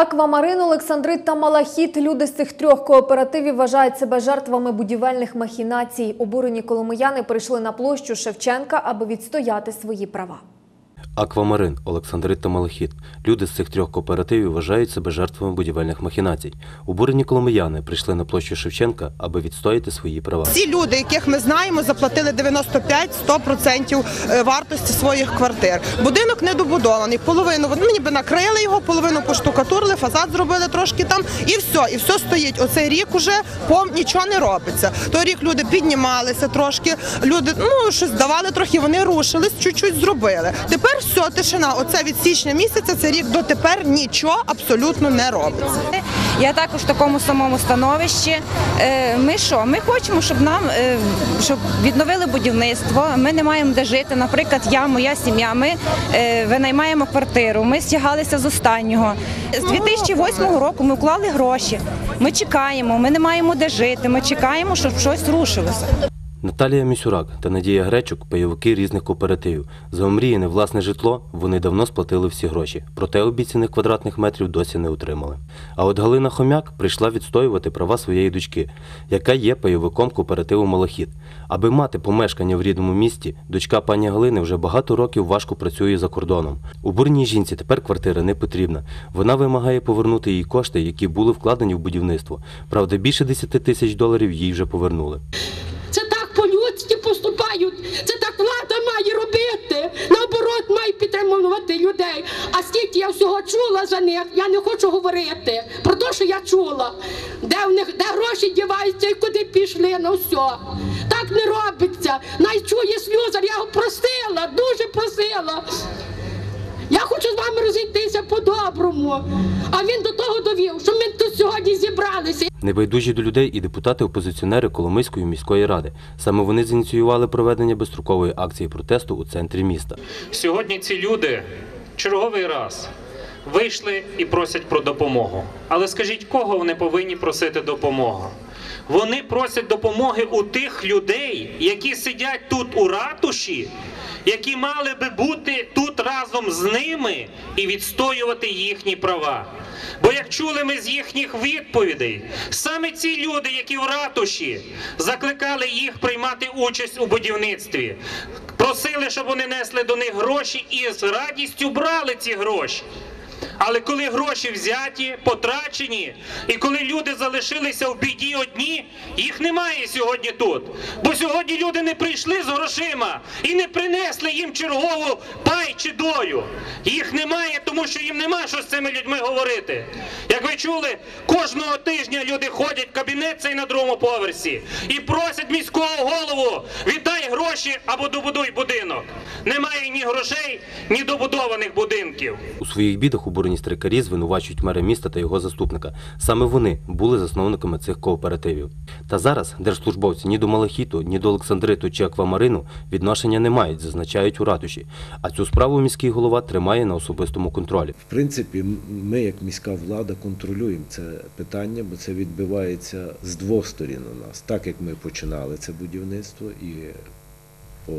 Аквамарин, Олександрит та Малахіт. Люди з цих трьох кооперативів вважають себе жертвами будівельних махінацій. Обурені коломияни прийшли на площу Шевченка, аби відстояти свої права. Аквамарин, Олександрит та Малахіт. Люди з цих трьох кооперативів вважають себе жертвами будівельних махінацій. Обурені коломияни прийшли на площу Шевченка, аби відстояти свої права. Ці люди, яких ми знаємо, заплатили 95-100% е, вартості своїх квартир. Будинок недобудований, половину вони ніби накрили його, половину поштукатурили, фасад зробили трошки там, і все, і все стоїть. Оцей рік уже пом нічого не робиться. Той рік люди піднімалися трошки, люди ну щось давали трохи, вони рушились, чуть-чуть зробили. Тепер все, тишина. Оце від січня місяця, це рік дотепер нічого абсолютно не робиться. Я також в такому самому становищі. Е, Ми що? Ми хочемо, щоб нам е, щоб відновили будівництво. Ми не маємо де жити. Наприклад, я, моя сім'я. Ми е, винаймаємо квартиру. Ми стягалися з останнього. З 2008 року ми вклали гроші. Ми чекаємо. Ми не маємо де жити. Ми чекаємо, щоб щось рушилося. Наталія Місюрак та Надія Гречук пайовики різних кооперативів. За омріяне власне житло вони давно сплатили всі гроші, проте обіцяних квадратних метрів досі не отримали. А от Галина Хомяк прийшла відстоювати права своєї дочки, яка є пайовиком кооперативу Малахіт. Аби мати помешкання в рідному місті, дочка пані Галини вже багато років важко працює за кордоном. У бурній жінці тепер квартира не потрібна. Вона вимагає повернути їй кошти, які були вкладені в будівництво. Правда, більше 10 тисяч доларів їй вже повернули. Поступають. Це так влада має робити. Наоборот, має підтримувати людей. А скільки я всього чула за них, я не хочу говорити про те, що я чула. Де в них де гроші діваються і куди пішли, ну все. Так не робиться. Най чує сльозар, я його просила, дуже просила. Я хочу з вами розійтися по-доброму. А він до того довів, що ми тут сьогодні зібралися. Небайдужі до людей і депутати-опозиціонери Коломийської міської ради. Саме вони зініціювали проведення безстрокової акції протесту у центрі міста. Сьогодні ці люди черговий раз вийшли і просять про допомогу. Але скажіть, кого вони повинні просити допомогу? Вони просять допомоги у тих людей, які сидять тут у ратуші, які мали би бути тут разом з ними і відстоювати їхні права. Бо як чули ми з їхніх відповідей, саме ці люди, які в ратуші, закликали їх приймати участь у будівництві, просили, щоб вони несли до них гроші і з радістю брали ці гроші. Але коли гроші взяті, потрачені, і коли люди залишилися в біді одні, їх немає сьогодні тут. Бо сьогодні люди не прийшли з грошима і не принесли їм чергову пай чи долю. Їх немає, тому що їм нема що з цими людьми говорити. Як ви чули, кожного тижня люди ходять в кабінет цей на другому поверсі і просять міського голову віддай гроші або добудуй будинок. Немає ні грошей, ні добудованих будинків. У своїх бідах обурені стрикарі звинувачують мера міста та його заступника. Саме вони були засновниками цих кооперативів. Та зараз держслужбовці ні до Малахіту, ні до Олександриту чи Аквамарину відношення не мають, зазначають у ратуші. А цю справу міський голова тримає на особистому контролі. В принципі, ми, як міська влада, контролюємо це питання, бо це відбувається з двох сторін у нас. Так як ми починали це будівництво, і по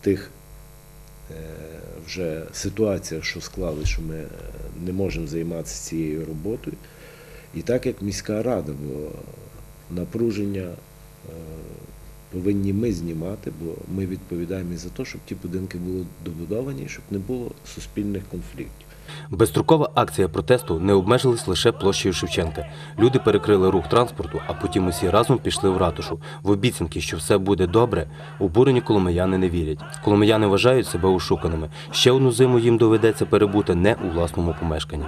тих вже ситуація, що склали, що ми е, не можемо займатися цією роботою, і так як міська рада, бо напруження е, повинні ми знімати, бо ми відповідаємо і за те, щоб ті будинки були добудовані, щоб не було суспільних конфліктів. Безстрокова акція протесту не обмежилась лише площею Шевченка. Люди перекрили рух транспорту, а потім усі разом пішли в ратушу. В обіцянки, що все буде добре, обурені коломияни не вірять. Коломияни вважають себе ошуканими. Ще одну зиму їм доведеться перебути не у власному помешканні.